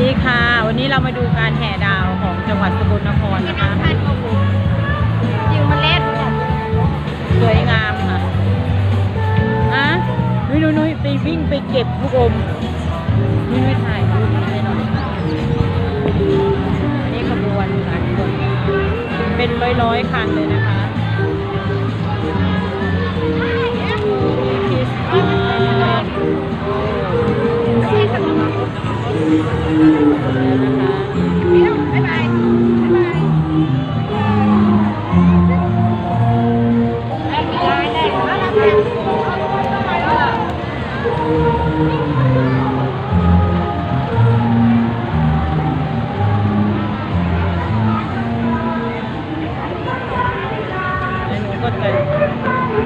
ดีค่ะ วันนี้เรามาดูการแห่ดาวของจังหวัดสกลนครที่นะคะน้ำพันโอ้โหยิงเมล็ดเนี่ยสวยงามค่ะอะนุ้ยนุ้ยนุ้ยไปวิ่งไปเก็บลูกอมนุ้ยนุ้ยถ่ายรูปให้หน่อยอันนี้ขบวนค่ะขบวนเป็นร้อยร้อยๆคันเลยนะคะ แล้วหน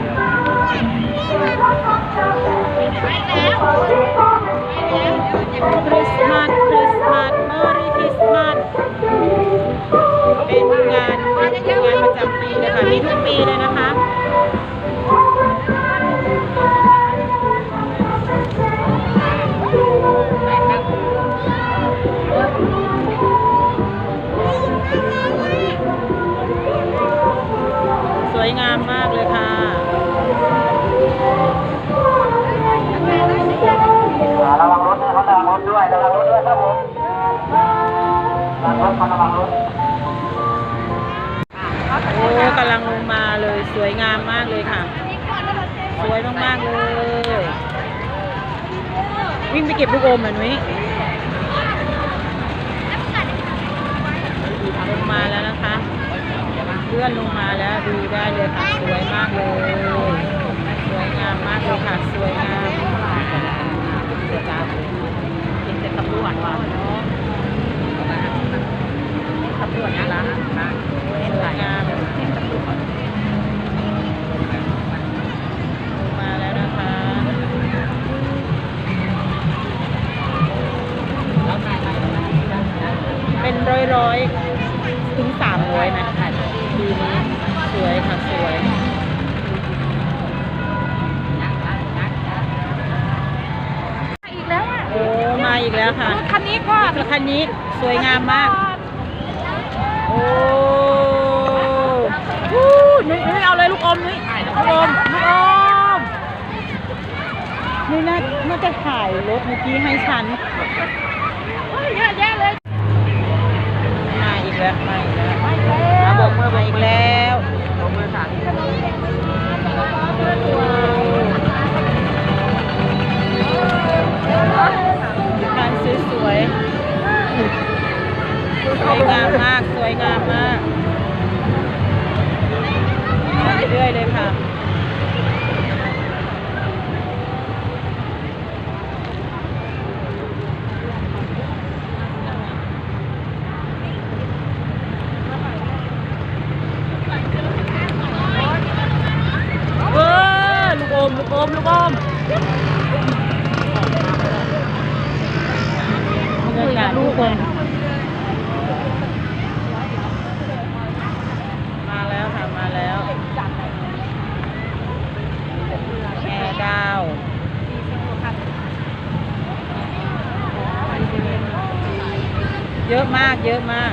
ูก็ วยงามมากเลยค่ะ ระวังรถนะครับระวังรถด้วยระวังรถด้วยครับผมระวังรถครับระวังรถโอ้กำลังลงมาเลยสวยงามมากเลยค่ะ สวยมากๆเลย วิ่งไปเก็บลูกอมเหรอนุ้ยลงมาแล้วนะคะ เลื่อนลงมาแล้วดูได้เลยค่ะสวยมากเลย สวยงามมากเลยค่ะสวยงามกินแต่ตำรวจว่ะนะตำรวจนะร้านร้านสวยงามลงมาแล้วนะคะเป็นร้อยๆถึงสามร้อยไหม ปีนี้สวยค่ะสวยอีกแล้วอะโอ้มาอีกแล้วค่ะคันนี้ก็แล้วคันนี้สวยงามมาก โอ้ฮู้นุ้ยนุ้ยเอาเลยลูกอมนุ้ยลูกอมลูกอมนุ้ยน่าน่าจะถ่ายรถเมื่อกี้ให้ฉันเฮ้ยเยอะแยะเลยมาอีกแล้วมาอีกแล้วมาบอก งามมาก สวยงามมากมาเรื่อยๆเลยค่ะเออลูกอมลูกอมลูกอมบรรยากาศทุกคนมาแล้วค่ะ มาแล้วแห่ดาว เยอะมากเยอะมาก